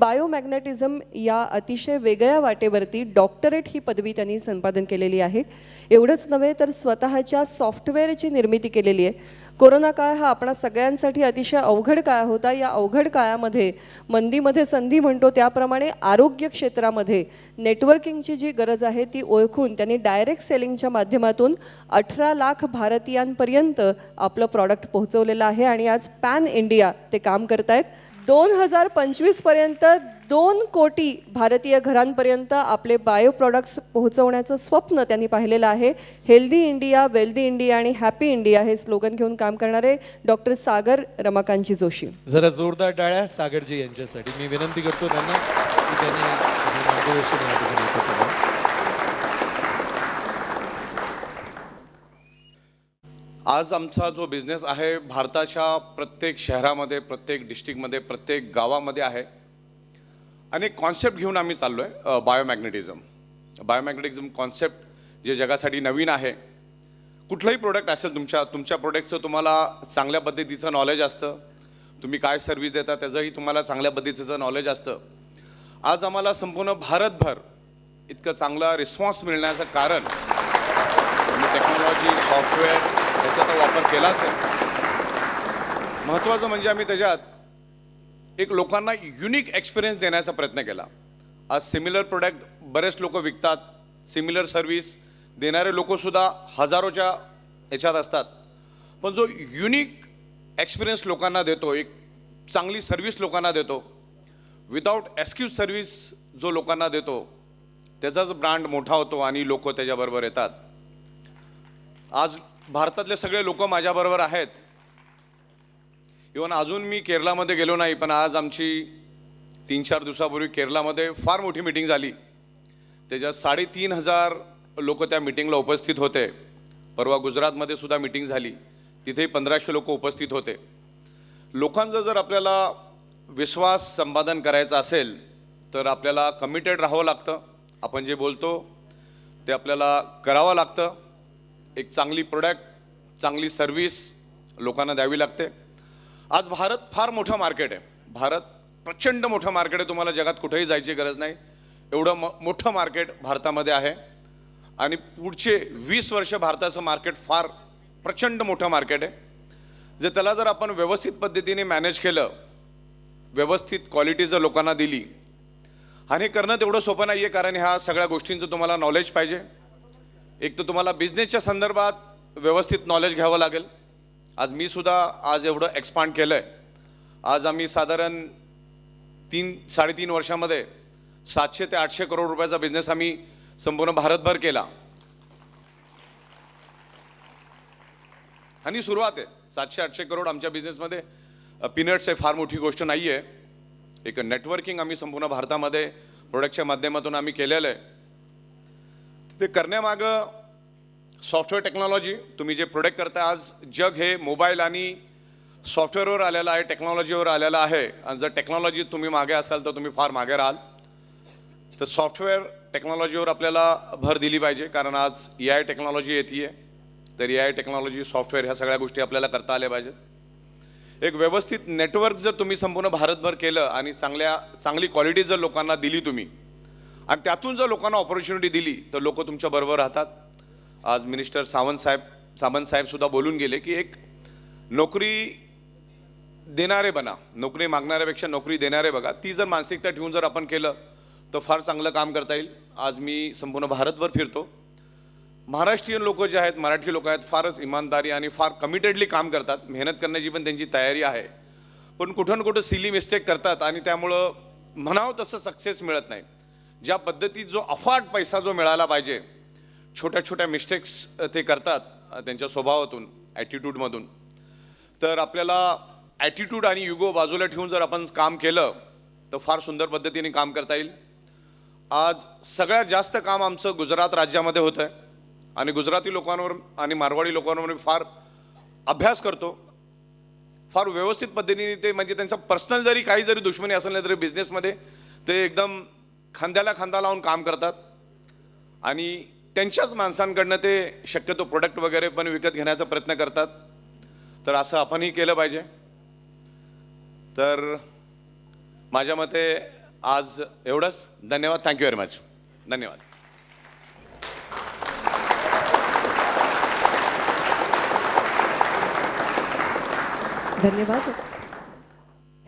बायोमॅग्नेटिझम या अतिशय वेगळ्या वाटेवरती डॉक्टरेट ही पदवी त्यांनी संपादन केलेली आहे. एवढंच नव्हे तर स्वतःच्या सॉफ्टवेअरची निर्मिती केलेली आहे. कोरोना काळ हा आपणा सगळ्यांसाठी अतिशय अवघड काळ होता. या अवघड काळामध्ये मंदीमध्ये संधी म्हणतो त्याप्रमाणे आरोग्य क्षेत्रामध्ये नेटवर्किंगची जी गरज आहे ती ओळखून त्यांनी डायरेक्ट सेलिंगच्या माध्यमातून अठरा लाख भारतीयांपर्यंत आपलं प्रॉडक्ट पोहोचवलेलं आहे आणि आज पॅन इंडिया ते काम करतायत. दोन हजार पंचवीसपर्यंत दोन कोटी भारतीय घरांपर्यंत आपले बायो प्रॉडक्ट्स पोहोचवण्याचं स्वप्न त्यांनी पाहिलेलं आहे. हेल्दी इंडिया वेल्दी इंडिया आणि हॅपी इंडिया हे स्लोगन घेऊन काम करणारे डॉक्टर सागर रमाकांतजी जोशी. जरा जोरदार डाळ्या सागरजी यांच्यासाठी. मी विनंती करतो त्यांना की त्यांनी हे मार्गदर्शन या ठिकाणी एकत्र करावं. आज आमचा जो बिझनेस आहे भारताच्या प्रत्येक शहरामध्ये प्रत्येक डिस्ट्रिक्टमध्ये प्रत्येक गावामध्ये आहे. आणि कॉन्सेप्ट घेऊन आम्ही चाललो आहे बायोमॅग्नेटिझम बायोमॅग्नेटिझम कॉन्सेप्ट जे जगासाठी नवीन आहे. कुठलंही प्रोडक्ट असेल तुमच्या तुमच्या प्रोडक्टचं तुम्हाला चांगल्या पद्धतीचं नॉलेज असतं. तुम्ही काय सर्व्हिस देता त्याचंही तुम्हाला चांगल्या पद्धतीचं नॉलेज असतं. आज आम्हाला संपूर्ण भारतभर इतकं चांगला रिस्पॉन्स मिळण्याचं कारण म्हणजे टेक्नॉलॉजी सॉफ्टवेअर त्याचा तर वापर केलाच आहे. महत्त्वाचं म्हणजे आम्ही त्याच्यात एक लोकांना युनिक एक्सपिरियन्स देण्याचा प्रयत्न केला. आज सिमिलर प्रोडक्ट बरेच लोक विकतात सिमिलर सर्व्हिस देणारे लोकसुद्धा हजारोच्या याच्यात असतात. पण जो युनिक एक्सपिरियन्स लोकांना देतो एक चांगली सर्व्हिस लोकांना देतो विदाऊट एक्सक्यूज सर्व्हिस जो लोकांना देतो त्याचाच ब्रँड मोठा होतो आणि लोक त्याच्याबरोबर येतात. आज भारतातले सगळे लोक माझ्याबरोबर आहेत. इवन अजून मी केरळामध्ये गेलो नाही पण आज आमची तीन चार दिवसापूर्वी केरळामध्ये फार मोठी मिटिंग झाली. त्याच्यात साडेतीन हजार लोक त्या मिटिंगला उपस्थित होते. परवा गुजरातमध्ये सुद्धा मिटिंग झाली. तिथेही पंधराशे लोक उपस्थित होते. लोकांचा जर आपल्याला विश्वास संपादन करायचा असेल तर आपल्याला कमिटेड राहावं लागतं. आपण जे बोलतो ते आपल्याला करावं लागतं. एक चांगली प्रोडक्ट चांगली सर्व्हिस लोकांना द्यावी लागते. आज भारत फार मोठं मार्केट आहे. भारत प्रचंड मोठं मार्केट आहे. तुम्हाला जगात कुठेही जायची गरज नाही. एवढं म मोठं मार्केट भारतामध्ये आहे. आणि पुढचे वीस वर्ष भारताचं मार्केट फार प्रचंड मोठं मार्केट आहे. जे त्याला जर आपण व्यवस्थित पद्धतीने मॅनेज केलं व्यवस्थित क्वालिटी जर लोकांना दिली आणि करणं तेवढं सोपं नाही आहे कारण ह्या सगळ्या गोष्टींचं तुम्हाला नॉलेज पाहिजे. एक तर तुम्हाला बिझनेसच्या संदर्भात व्यवस्थित नॉलेज घ्यावं लागेल. आज मी सुद्धा आज एवढं एक्सपांड केलं आहे आज आम्ही साधारण तीन साडेतीन वर्षामध्ये सातशे ते आठशे करोड रुपयाचा बिझनेस आम्ही संपूर्ण भारतभर केला. आणि सुरुवात आहे. सातशे आठशे करोड आमच्या बिझनेसमध्ये पिनट्स आहे फार मोठी गोष्ट नाही आहे एक नेटवर्किंग आम्ही संपूर्ण भारतामध्ये प्रोडक्टच्या माध्यमातून आम्ही केलेलं आहे. ते करण्यामागं सॉफ्टवेअर टेक्नॉलॉजी तुम्ही जे प्रोडक्ट करता आज जग हे मोबाईल आणि सॉफ्टवेअरवर आलेलं आहे टेक्नॉलॉजीवर आलेलं आहे. आणि जर टेक्नॉलॉजी तुम्ही मागे असाल तर तुम्ही फार मागे राहाल. तर सॉफ्टवेअर टेक्नॉलॉजीवर आपल्याला भर दिली पाहिजे कारण आज ए आय टेक्नॉलॉजी येते आहे तर ए आय टेक्नॉलॉजी सॉफ्टवेअर ह्या सगळ्या गोष्टी आपल्याला करता आल्या पाहिजेत. एक व्यवस्थित नेटवर्क जर तुम्ही संपूर्ण भारतभर केलं आणि चांगल्या चांगली क्वालिटी जर लोकांना दिली तुम्ही आणि त्यातून जर लोकांना ऑपॉर्च्युनिटी दिली तर लोक तुमच्या बरोबर राहतात. आज मिनिस्टर सावंत साहेब सावंत साहेबसुद्धा बोलून गेले की एक नोकरी देणारे बना नोकरी मागणाऱ्यापेक्षा नोकरी देणारे बघा. ती जर मानसिकता ठेवून जर आपण केलं तर फार चांगलं काम करता येईल. आज मी संपूर्ण भारतभर फिरतो. महाराष्ट्रीयन लोक जे आहेत मराठी लोक आहेत फारच इमानदारी आणि फार कमिटेडली काम करतात. मेहनत करण्याची पण त्यांची तयारी आहे. पण कुठं ना कुठं सिली मिस्टेक करतात आणि त्यामुळं म्हणावं तसं सक्सेस मिळत नाही. ज्या पद्धतीत जो अफाट पैसा जो मिळाला पाहिजे छोट्या छोट्या मिस्टेक्स ते करतात त्यांच्या स्वभावातून ॲटिट्यूडमधून तर आपल्याला ॲटिट्यूड आणि युगो बाजूला ठेवून जर आपण काम केलं तर फार सुंदर पद्धतीने काम करता येईल. आज सगळ्यात जास्त काम आमचं गुजरात राज्यामध्ये होतं आहे. आणि गुजराती लोकांवर आणि मारवाडी लोकांवर मी फार अभ्यास करतो. फार व्यवस्थित पद्धतीने ते म्हणजे त्यांचा पर्सनल जरी काही जरी दुश्मनी असेल तरी बिझनेसमध्ये ते एकदम खांद्याला खांदा लावून काम करतात. आणि त्यांच्याच माणसांकडनं ते शक्यतो प्रोडक्ट वगैरे पण विकत घेण्याचा प्रयत्न करतात. तर असं आपणही केलं पाहिजे. तर माझ्या मते आज एवढंच. धन्यवाद. थँक्यू व्हेरी मच धन्यवाद. धन्यवाद.